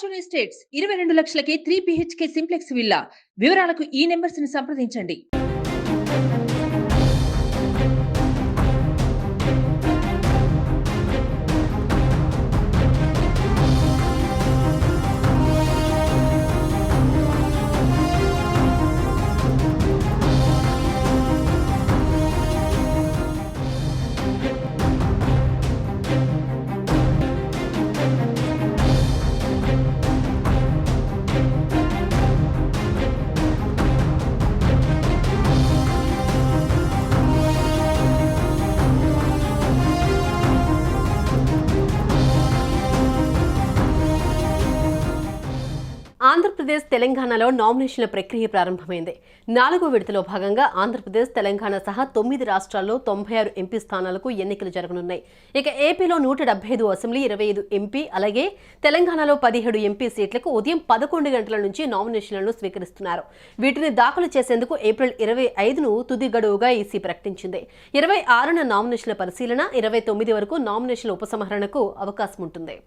Fortune estates ఇరవై రెండు లక్షలకే త్రీ బిహెచ్కే సింప్లెక్స్ విల్లా వివరాలకు ఈ నెంబర్స్ని సంప్రదించండి. ఆంధ్రప్రదేశ్ తెలంగాణలో నామినేషన్ల ప్రక్రియ ప్రారంభమైంది. నాలుగో విడతలో భాగంగా ఆంధ్రప్రదేశ్ తెలంగాణ సహా తొమ్మిది రాష్ట్రాల్లో తొంభై ఆరు ఎంపీ స్థానాలకు ఎన్నికలు జరగనున్నాయి. ఇక ఏపీలో నూట డెబ్బై ఐదు అసెంబ్లీ ఇరవై ఐదు ఎంపీ అలాగే తెలంగాణలో పదిహేడు ఎంపీ సీట్లకు ఉదయం పదకొండు గంటల నుంచి నామినేషన్లను స్వీకరిస్తున్నారు. వీటిని దాఖలు చేసేందుకు ఏప్రిల్ ఇరవై ఐదును తుది గడువుగా ఈసీ ప్రకటించింది. ఇరవై ఆరున నామినేషన్ల పరిశీలన ఇరవై తొమ్మిది వరకు నామినేషన్ల ఉపసంహరణకు అవకాశం ఉంటుంది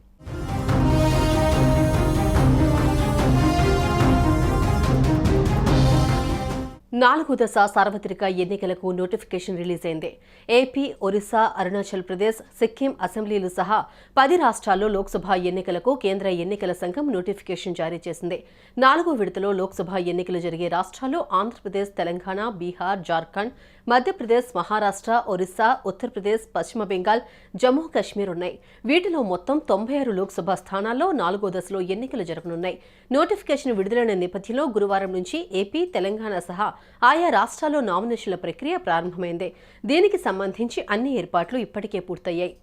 నాలుగు దశ సార్వత్రిక ఎన్నికలకు నోటిఫికేషన్ రిలీజ్ అయింది ఏపీ ఒరిస్సా అరుణాచల్ ప్రదేశ్ సిక్కిం అసెంబ్లీలు సహా పది రాష్ట్రాల్లో లోక్సభ ఎన్నికలకు కేంద్ర ఎన్నికల సంఘం నోటిఫికేషన్ జారీ చేసింది. నాలుగో విడతలో లోక్సభ ఎన్నికలు జరిగే రాష్ట్రాల్లో ఆంధ్రప్రదేశ్ తెలంగాణ బీహార్ జార్ఖండ్ మధ్యప్రదేశ్ మహారాష్ట్ర ఒరిస్సా ఉత్తరప్రదేశ్ పశ్చిమ బెంగాల్ జమ్మూ కాశ్మీర్ ఉన్నాయి. వీటిలో మొత్తం తొంభై ఆరు లోక్సభ స్థానాల్లో నాలుగో దశలో ఎన్నికలు జరగనున్నాయి. నోటిఫికేషన్ విడుదలైన నేపథ్యంలో గురువారం నుంచి ఏపీ తెలంగాణ సహా ఆయా రాష్ట్రాల్లో నామినేషన్ల ప్రక్రియ ప్రారంభమైంది. దీనికి సంబంధించి అన్ని ఏర్పాట్లు ఇప్పటికే పూర్తయ్యాయి.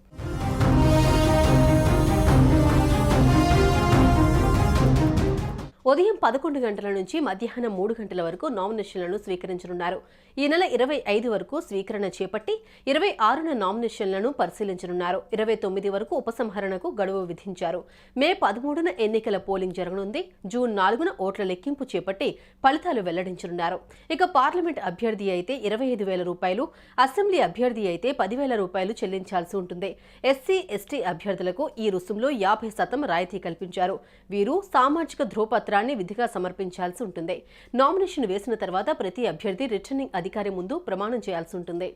ఉదయం పదకొండు గంటల నుంచి మధ్యాహ్నం మూడు గంటల వరకు నామినేషన్లను స్వీకరించనున్నారు. ఈ నెల ఇరవై ఐదు వరకు స్వీకరణ చేపట్టి ఇరవై ఆరున నామినేషన్లను పరిశీలించనున్నారు. ఇరవై తొమ్మిది వరకు ఉపసంహరణకు గడువు విధించారు. మే పదమూడున ఎన్నికల పోలింగ్ జరగనుంది. జూన్ నాలుగున ఓట్ల లెక్కింపు చేపట్టి ఫలితాలు వెల్లడించనున్నారు. ఇక పార్లమెంట్ అభ్యర్థి అయితే ఇరవై ఐదు వేల రూపాయలు అసెంబ్లీ అభ్యర్థి అయితే పదివేల రూపాయలు చెల్లించాల్సి ఉంటుంది. ఎస్సీ ఎస్టీ అభ్యర్థులకు ఈ రుసుంలో యాభై శాతం రాయితీ కల్పించారు. వీరు సామాజిక పత్రాన్ని విధిగా సమర్పించాల్సి ఉంటుంది. నామినేషన్ వేసిన తర్వాత ప్రతి అభ్యర్థి రిటర్నింగ్ అధికారి ముందు ప్రమాణం చేయాల్సి ఉంటుంది.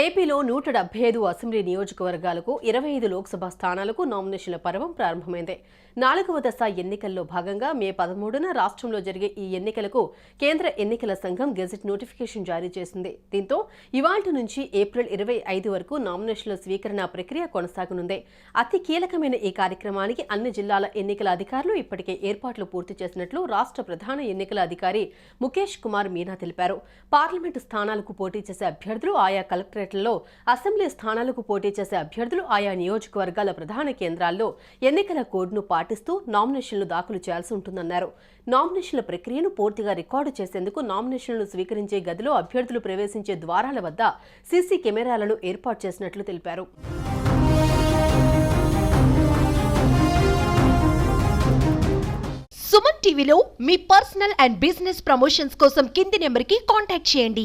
ఏపీలో నూట డెబ్బై ఐదు అసెంబ్లీ నియోజకవర్గాలకు ఇరవై ఐదు లోక్సభ స్థానాలకు నామినేషన్ల పర్వం ప్రారంభమైంది. నాలుగవ దశ ఎన్నికల్లో భాగంగా మే పదమూడున రాష్ట్రంలో జరిగే ఈ ఎన్నికలకు కేంద్ర ఎన్నికల సంఘం గెజెట్ నోటిఫికేషన్ జారీ చేసింది. దీంతో ఇవాళ నుంచి ఏప్రిల్ ఇరవై ఐదు వరకు నామినేషన్ల స్వీకరణ ప్రక్రియ కొనసాగనుంది. అతి కీలకమైన ఈ కార్యక్రమానికి అన్ని జిల్లాల ఎన్నికల అధికారులు ఇప్పటికే ఏర్పాట్లు పూర్తి చేసినట్లు రాష్ట్ర ప్రధాన ఎన్నికల అధికారి ముఖేష్ కుమార్ మీనా తెలిపారు. పార్లమెంటు స్థానాలకు పోటీ చేసే అభ్యర్థులు ఆయా కలెక్టర్ కలెక్టరేట్లలో అసెంబ్లీ స్థానాలకు పోటీ చేసే అభ్యర్థులు ఆయా నియోజకవర్గాల ప్రధాన కేంద్రాల్లో ఎన్నికల కోడ్ను పాటిస్తూ నామినేషన్లు దాఖలు చేయాల్సి ఉంటుందన్నారు. నామినేషన్ల ప్రక్రియను పూర్తిగా రికార్డు చేసేందుకు నామినేషన్లు స్వీకరించే గదిలో అభ్యర్థులు ప్రవేశించే ద్వారాల వద్ద సీసీ కెమెరాలను ఏర్పాటు చేసినట్లు తెలిపారు. సుమన్ టీవీలో మీ పర్సనల్ అండ్ బిజినెస్ ప్రమోషన్స్ కోసం కింది నెంబర్కి కాంటాక్ట్ చేయండి.